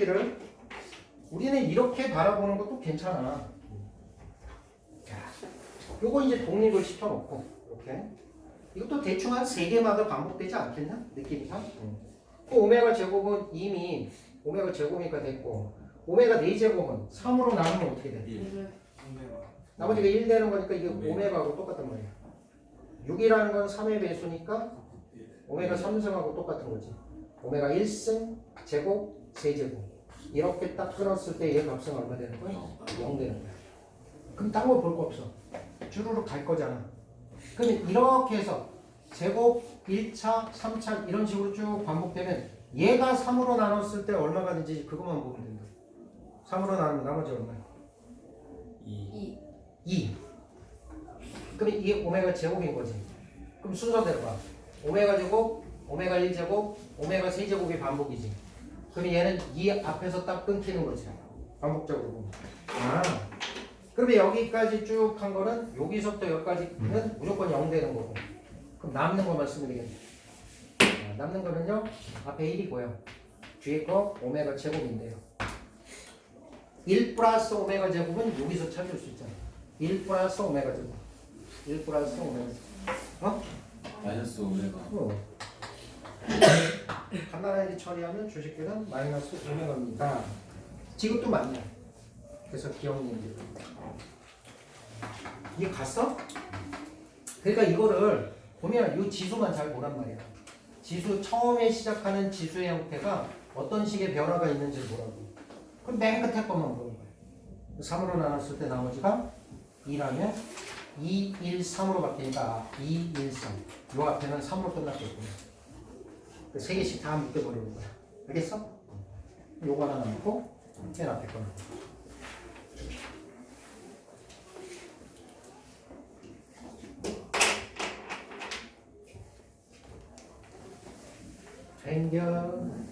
주기를 우리는 이렇게 바라보는 것도 괜찮아. 자, 요거 이제 독립을 시켜놓고 이렇게 이것도 대충 한 세 개마다 반복되지 않겠냐? 느낌상. 그 오메가 제곱은 이미 오메가 제곱이니까 됐고 오메가 4제곱은 3으로 나누면 어떻게 돼? 1 나머지가 1 되는 거니까 이게 오메가. 오메가하고 똑같단 말이야. 6이라는 건 3의 배수니까 오메가 3승하고 똑같은 거지. 오메가 1승 제곱 세제곱 이렇게 딱 끊었을 때 얘 값은 얼마 되는 거야? 0 되는 거야. 그럼 딴 거 볼 거 없어. 주르륵 갈 거잖아. 그럼 이렇게 해서 제곱 1차, 3차 이런 식으로 쭉 반복되면 얘가 3으로 나눴을 때 얼마가 되는지 그것만 보면 된다. 3으로 나누면 나머지 얼마야? 2 2 2. 그럼 이게 오메가 제곱인 거지. 그럼 순서대로 봐. 오메가 제곱, 오메가 1제곱, 오메가 3제곱이 반복이지. 그럼 얘는 이 앞에서 딱 끊기는 거지. 반복적으로 보면. 아. 그러면 여기까지 쭉 한 거는 여기서부터 여기까지는 무조건 0 되는 거고. 그럼 남는 거만 쓰면 되겠네. 아, 남는 거는요. 앞에 1이고요. 뒤에 거 오메가 제곱인데요. 1 플러스 오메가 제곱은 여기서 찾을 수 있잖아. 1 플러스 오메가 제곱. 1 플러스 오메가 제곱. 어? 마이너스 오메가 어. 간단하게 처리하면 주식계는 마이너스 오메가입니다. 지금도 맞냐? 그래서 기억문제. 이게 갔어? 그러니까 이거를 보면 이 지수만 잘 보란 말이야. 지수 처음에 시작하는 지수의 형태가 어떤 식의 변화가 있는지 보라고. 그럼 맨 끝에 것만 보는 거야. 3으로 나눴을 때 나머지가 2라면 2, 1, 3으로 바뀌니까 2, 1, 3. 요 앞에는 3으로 끝났겠구나. 그세 개씩 다 묶여버리는 거야. 알겠어? 요거 하나 남고 맨 앞에 거는. 챙겨.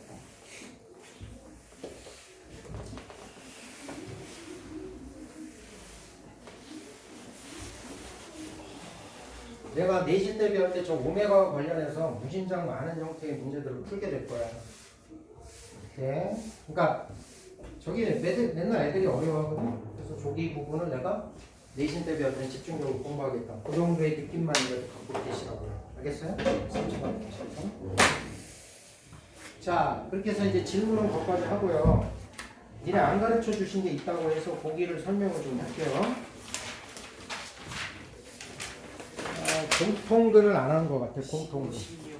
내가 내신 대비할 때 저 오메가와 관련해서 무진장 많은 형태의 문제들을 풀게 될 거야. 이렇게. 그러니까 저기 매들, 맨날 애들이 어려워하거든. 그래서 저기 부분을 내가 내신 대비할 때 집중적으로 공부하겠다. 그 정도의 느낌만 이라도 갖고 계시라고요. 알겠어요? 상처받고 계셔서. 자, 그렇게 해서 이제 질문은 거기까지 하고요. 니네 안 가르쳐 주신 게 있다고 해서 거기를 설명을 좀 할게요. 아, 공통글을 안한것 같아, 공통글. 16